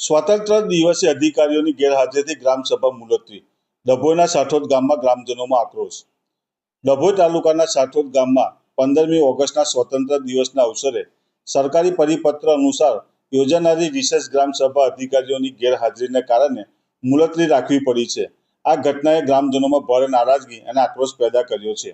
સ્વાતંત્ર્ય દિવસે અધિકારીઓની ગેરહાજરીથી ગ્રામસભા મુલતવી. ડભોઈના સાઠોદ ગામમાં ગ્રામજનોમાં આક્રોશ. ડભોઈ તાલુકાના સાઠોદ ગામમાં પંદરમી ઓગસ્ટના સ્વતંત્ર દિવસના અવસરે સરકારી પરિપત્ર અનુસાર યોજાનારી વિશેષ ગ્રામસભા અધિકારીઓની ગેરહાજરીને કારણે મુલતવી રાખવી પડી છે. આ ઘટનાએ ગ્રામજનોમાં ભારે નારાજગી અને આક્રોશ પેદા કર્યો છે.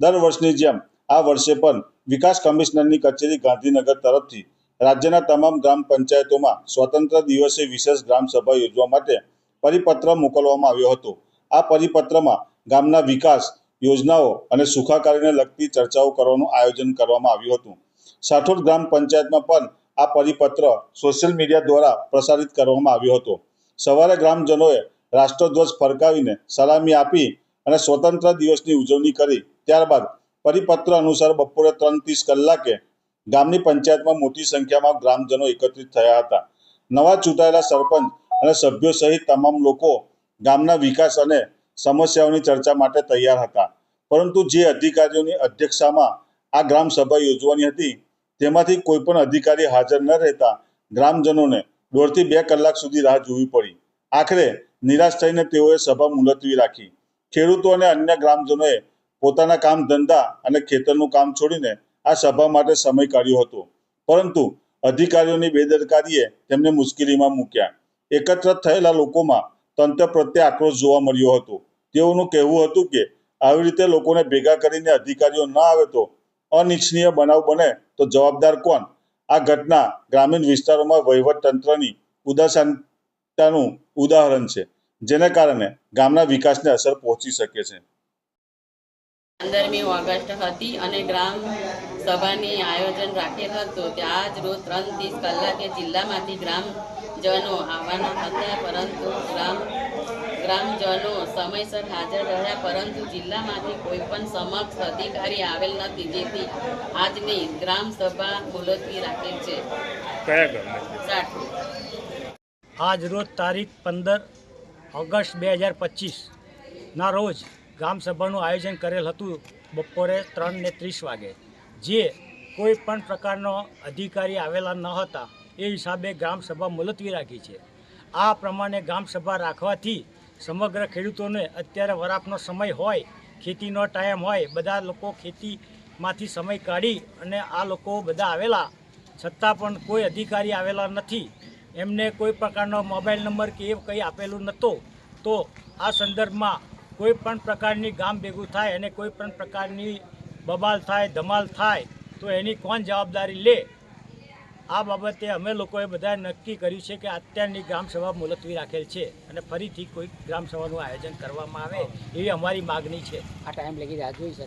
દર વર્ષની જેમ આ વર્ષે પણ વિકાસ કમિશનરની કચેરી ગાંધીનગર તરફથી રાજ્યના તમામ ગ્રામ પંચાયતોમાં સ્વતંત્ર દિવસે વિશેષ ગ્રામસભા યોજવા માટે પરિપત્ર મોકલવામાં આવ્યો હતો. આ પરિપત્રમાં ગામના વિકાસ, યોજનાઓ અને સુખાકારીને લગતી ચર્ચાઓ કરવાનું આયોજન કરવામાં આવ્યું હતું. સાઠોડ ગ્રામ પંચાયતમાં પણ આ પરિપત્ર સોશિયલ મીડિયા દ્વારા પ્રસારિત કરવામાં આવ્યો હતો. સવારે ગ્રામજનોએ રાષ્ટ્રધ્વજ ફરકાવીને સલામી આપી અને સ્વતંત્ર દિવસની ઉજવણી કરી. ત્યારબાદ પરિપત્ર અનુસાર બપોરે ત્રણ ત્રીસ કલાકે ગામની પંચાયતમાં મોટી સંખ્યામાં ગ્રામજનો એકત્રિત થયા હતા. નવા ચૂંટાયેલા સરપંચ અને સભ્યો સહિત તમામ લોકો ગામના વિકાસ અને સમસ્યાઓની ચર્ચા માટે તૈયાર હતા. પરંતુ જે અધિકારીઓની અધ્યક્ષતામાં આ ગ્રામ સભા યોજવાની હતી, તેમાંથી કોઈ પણ અધિકારી હાજર ન રહેતા ગ્રામજનોને દોઢથી બે કલાક સુધી રાહ જોવી પડી. આખરે નિરાશ થઈને તેઓએ સભા મુલતવી રાખી. ખેડૂતો અને અન્ય ગ્રામજનોએ પોતાના કામ ધંધા અને ખેતરનું કામ છોડીને આ સભા માટે સમય કાઢ્યો હતો. પરંતુ અધિકારીઓની બેદરકારીએ તેમને મુશ્કેલીમાં મૂક્યા. એકત્ર થયેલા લોકોમાં તંત્ર પ્રત્યે આક્રોશ જોવા મળ્યો હતો. તેઓનું કહેવું હતું કે, આવી રીતે લોકોને ભેગા કરીને અધિકારીઓ ન આવે તો અનિચ્છનીય બનાવ બને તો જવાબદાર કોણ? આ ઘટના ગ્રામીણ વિસ્તારોમાં વહીવટ તંત્રની ઉદાસીનતાનું ઉદાહરણ છે, જેને કારણે ગામના વિકાસને અસર પહોંચી શકે છે. પંદરમી ઓગસ્ટ હતી અને ગ્રામ સભાની આયોજન રાખેલ હતું ત્યાં જ રોજ ત્રણ ત્રીસ કલાકે જિલ્લામાંથી ગ્રામજનો આવવાના હતા પરંતુ ગ્રામ ગ્રામજનો સમયસર હાજર રહ્યા પરંતુ જિલ્લામાંથી કોઈ પણ સમક્ષ અધિકારી આવેલ નથી જેથી આજની ગ્રામ સભા મુલતવી રાખેલ છે. કયા આજ રોજ તારીખ પંદર ઓગસ્ટ બે હજાર પચીસના રોજ ગ્રામસભાનું આયોજન કરેલ હતું બપોરે ત્રણ ને ત્રીસ વાગે. જે કોઈ પણ પ્રકારનો અધિકારી આવેલા ન હતા, એ હિસાબે ગ્રામસભા મુલતવી રાખી છે. આ પ્રમાણે ગ્રામસભા રાખવાથી સમગ્ર ખેડૂતોને અત્યારે વરાપનો સમય હોય, ખેતીનો ટાઈમ હોય, બધા લોકો ખેતીમાંથી સમય કાઢી અને આ લોકો બધા આવેલા, છતાં પણ કોઈ અધિકારી આવેલા નથી. એમને કોઈ પ્રકારનો મોબાઈલ નંબર કે એ કંઈ આપેલું નહોતો. તો આ સંદર્ભમાં કોઈ પણ પ્રકારની ગામ ભેગું થાય અને કોઈ પણ પ્રકારની બબાલ થાય, ધમાલ થાય, તો એની કોણ જવાબદારી લે? આ બાબતે અમે લોકોએ બધા નક્કી કર્યું છે કે અત્યારની ગ્રામસભા મુલતવી રાખેલ છે અને ફરીથી કોઈ ગ્રામસભાનું આયોજન કરવામાં આવે એવી અમારી માગણી છે. આ ટાઈમ લગી રાહ જોઈ છે